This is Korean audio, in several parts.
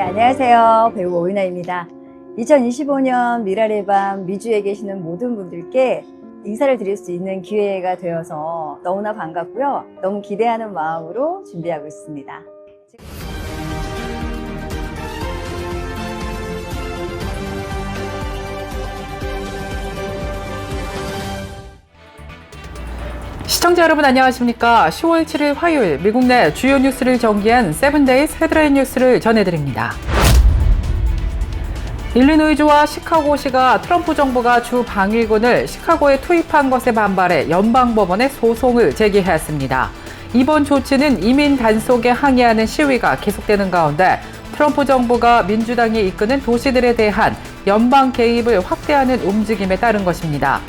안녕하세요. 배우 오윤아입니다. 2025년 미라의 밤 미주에 계시는 모든 분들께 인사를 드릴 수 있는 기회가 되어서 너무나 반갑고요. 너무 기대하는 마음으로 준비하고 있습니다. 시청자 여러분 안녕하십니까? 10월 7일 화요일 미국 내 주요 뉴스를 정리한 세븐데이스 헤드라인 뉴스를 전해드립니다. 일리노이주와 시카고시가 트럼프 정부가 주 방위군을 시카고에 투입한 것에 반발해 연방법원에 소송을 제기했습니다. 이번 조치는 이민 단속에 항의하는 시위가 계속되는 가운데 트럼프 정부가 민주당이 이끄는 도시들에 대한 연방 개입을 확대하는 움직임에 따른 것입니다.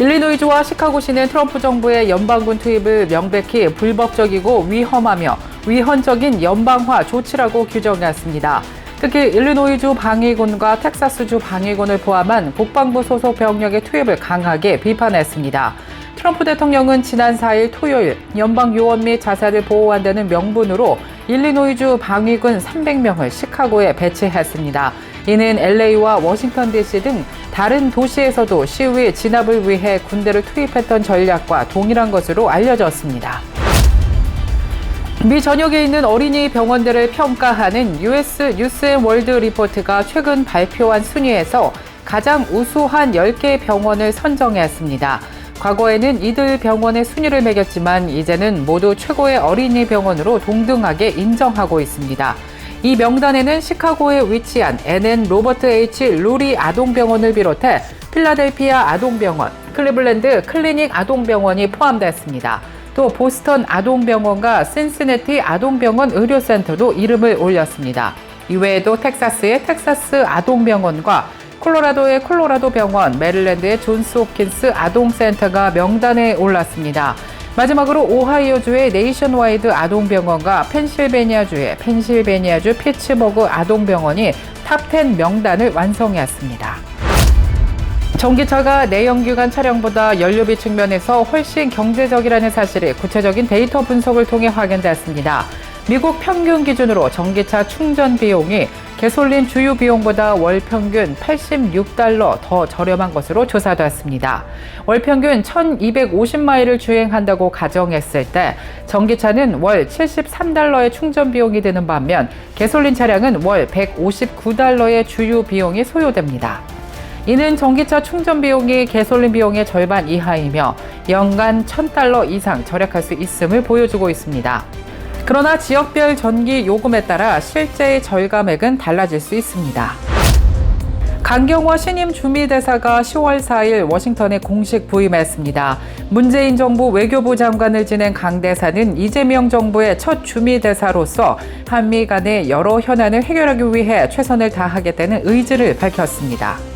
일리노이주와 시카고시는 트럼프 정부의 연방군 투입을 명백히 불법적이고 위험하며 위헌적인 연방화 조치라고 규정했습니다. 특히 일리노이주 방위군과 텍사스주 방위군을 포함한 국방부 소속 병력의 투입을 강하게 비판했습니다. 트럼프 대통령은 지난 4일 토요일 연방 요원 및 자산을 보호한다는 명분으로 일리노이주 방위군 300명을 시카고에 배치했습니다. 이는 LA와 워싱턴 DC 등 다른 도시에서도 시위 진압을 위해 군대를 투입했던 전략과 동일한 것으로 알려졌습니다. 미 전역에 있는 어린이 병원들을 평가하는 US 뉴스 앤 월드 리포트가 최근 발표한 순위에서 가장 우수한 10개 병원을 선정했습니다. 과거에는 이들 병원의 순위를 매겼지만 이제는 모두 최고의 어린이 병원으로 동등하게 인정하고 있습니다. 이 명단에는 시카고에 위치한 NN 로버트 H 루리 아동병원을 비롯해 필라델피아 아동병원, 클리블랜드 클리닉 아동병원이 포함됐습니다. 또 보스턴 아동병원과 신시내티 아동병원 의료센터도 이름을 올렸습니다. 이외에도 텍사스의 텍사스 아동병원과 콜로라도의 콜로라도 병원, 메릴랜드의 존스 홉킨스 아동센터가 명단에 올랐습니다. 마지막으로 오하이오주의 네이션와이드 아동병원과 펜실베니아주의 펜실베니아주 피츠버그 아동병원이 탑10 명단을 완성했습니다. 전기차가 내연기관 차량보다 연료비 측면에서 훨씬 경제적이라는 사실이 구체적인 데이터 분석을 통해 확인됐습니다. 미국 평균 기준으로 전기차 충전 비용이 개솔린 주유 비용보다 월 평균 86달러 더 저렴한 것으로 조사됐습니다. 월 평균 1250마일을 주행한다고 가정했을 때 전기차는 월 73달러의 충전 비용이 드는 반면 개솔린 차량은 월 159달러의 주유 비용이 소요됩니다. 이는 전기차 충전 비용이 개솔린 비용의 절반 이하이며 연간 1000달러 이상 절약할 수 있음을 보여주고 있습니다. 그러나 지역별 전기 요금에 따라 실제의 절감액은 달라질 수 있습니다. 강경화 신임 주미대사가 10월 4일 워싱턴에 공식 부임했습니다. 문재인 정부 외교부 장관을 지낸 강 대사는 이재명 정부의 첫 주미대사로서 한미 간의 여러 현안을 해결하기 위해 최선을 다하겠다는 의지를 밝혔습니다.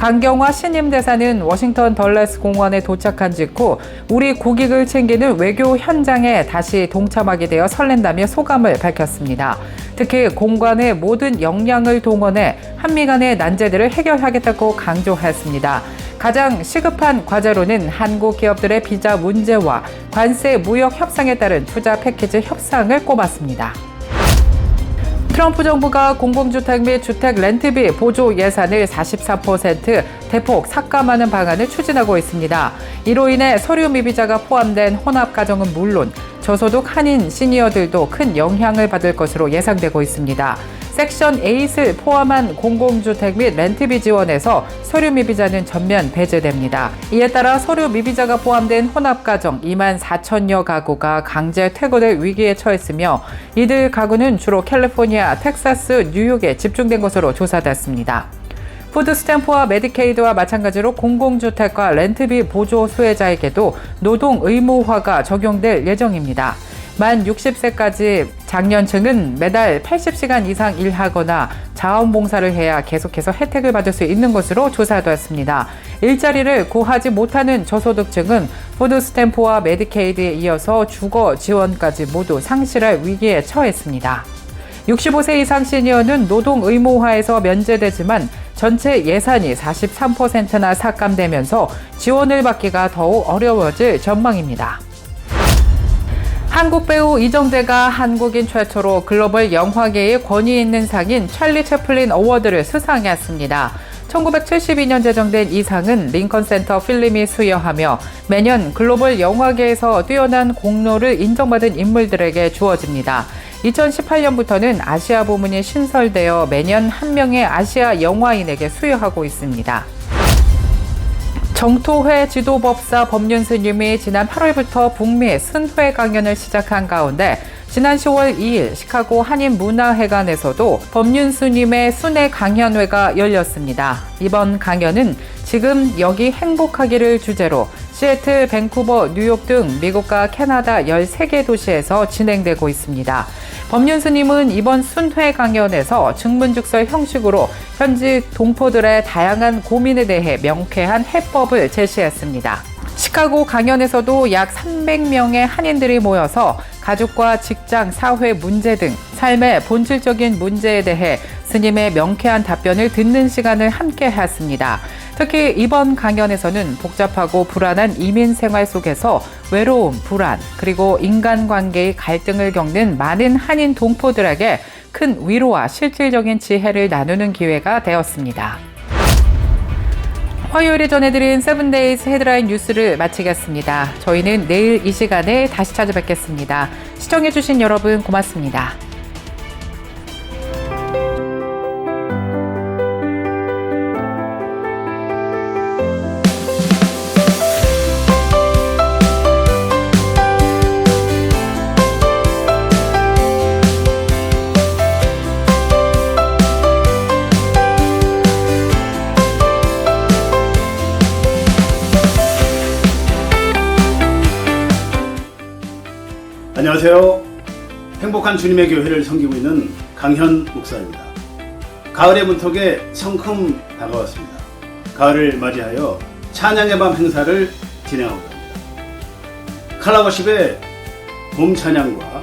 강경화 신임 대사는 워싱턴 덜레스 공원에 도착한 직후 우리 국익을 챙기는 외교 현장에 다시 동참하게 되어 설렌다며 소감을 밝혔습니다. 특히 공관의 모든 역량을 동원해 한미 간의 난제들을 해결하겠다고 강조했습니다. 가장 시급한 과제로는 한국 기업들의 비자 문제와 관세 무역 협상에 따른 투자 패키지 협상을 꼽았습니다. 트럼프 정부가 공공주택 및 주택 렌트비 보조 예산을 44% 대폭 삭감하는 방안을 추진하고 있습니다. 이로 인해 서류 미비자가 포함된 혼합 가정은 물론 저소득 한인 시니어들도 큰 영향을 받을 것으로 예상되고 있습니다. 섹션 8을 포함한 공공주택 및 렌트비 지원에서 서류 미비자는 전면 배제됩니다. 이에 따라 서류 미비자가 포함된 혼합가정 2만 4천여 가구가 강제 퇴거될 위기에 처했으며 이들 가구는 주로 캘리포니아, 텍사스, 뉴욕에 집중된 것으로 조사됐습니다. 푸드 스탬프와 메디케이드와 마찬가지로 공공주택과 렌트비 보조 수혜자에게도 노동 의무화가 적용될 예정입니다. 만 60세까지 장년층은 매달 80시간 이상 일하거나 자원봉사를 해야 계속해서 혜택을 받을 수 있는 것으로 조사되었습니다. 일자리를 구하지 못하는 저소득층은 푸드 스탬프와 메디케이드에 이어서 주거 지원까지 모두 상실할 위기에 처했습니다. 65세 이상 시니어는 노동 의무화에서 면제되지만 전체 예산이 43%나 삭감되면서 지원을 받기가 더욱 어려워질 전망입니다. 한국 배우 이정재가 한국인 최초로 글로벌 영화계의 권위 있는 상인 찰리 채플린 어워드를 수상했습니다. 1972년 제정된 이 상은 링컨 센터 필름이 수여하며 매년 글로벌 영화계에서 뛰어난 공로를 인정받은 인물들에게 주어집니다. 2018년부터는 아시아 부문이 신설되어 매년 한 명의 아시아 영화인에게 수여하고 있습니다. 정토회 지도법사 법륜 스님이 지난 8월부터 북미 순회 강연을 시작한 가운데 지난 10월 2일 시카고 한인문화회관에서도 법륜 스님의 순회 강연회가 열렸습니다. 이번 강연은 지금 여기 행복하기를 주제로 시애틀, 밴쿠버, 뉴욕 등 미국과 캐나다 13개 도시에서 진행되고 있습니다. 법륜 스님은 이번 순회 강연에서 증문즉설 형식으로 현지 동포들의 다양한 고민에 대해 명쾌한 해법을 제시했습니다. 시카고 강연에서도 약 300명의 한인들이 모여서 가족과 직장, 사회 문제 등 삶의 본질적인 문제에 대해 스님의 명쾌한 답변을 듣는 시간을 함께 했습니다. 특히 이번 강연에서는 복잡하고 불안한 이민 생활 속에서 외로움, 불안, 그리고 인간관계의 갈등을 겪는 많은 한인 동포들에게 큰 위로와 실질적인 지혜를 나누는 기회가 되었습니다. 화요일에 전해드린 세븐데이즈 헤드라인 뉴스를 마치겠습니다. 저희는 내일 이 시간에 다시 찾아뵙겠습니다. 시청해주신 여러분 고맙습니다. 안녕하세요. 행복한 주님의 교회를 섬기고 있는 강현 목사입니다. 가을의 문턱에 성큼 다가왔습니다. 가을을 맞이하여 찬양의 밤 행사를 진행하고 있습니다. 칼라버십의 봄 찬양과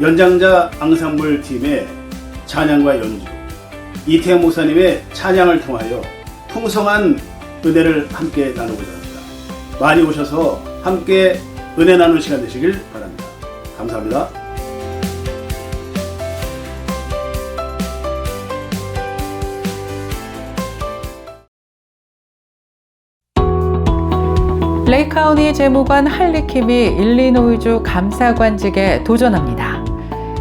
연장자 앙상블 팀의 찬양과 연주, 이태영 목사님의 찬양을 통하여 풍성한 은혜를 함께 나누고자 합니다. 많이 오셔서 함께 은혜 나누는 시간 되시길 바랍니다. 감사합니다. 레이카우니 재무관 할리킴이 일리노이주 감사관직에 도전합니다.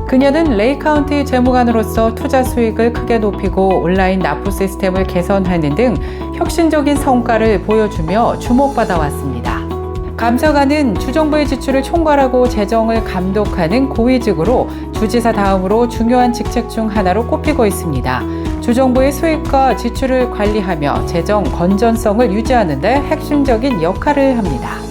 그녀는 레이카운티 재무관으로서 투자 수익을 크게 높이고 온라인 납부 시스템을 개선하는 등 혁신적인 성과를 보여주며 주목받아 왔습니다. 감사관은 주정부의 지출을 총괄하고 재정을 감독하는 고위직으로 주지사 다음으로 중요한 직책 중 하나로 꼽히고 있습니다. 주정부의 수익과 지출을 관리하며 재정 건전성을 유지하는 데 핵심적인 역할을 합니다.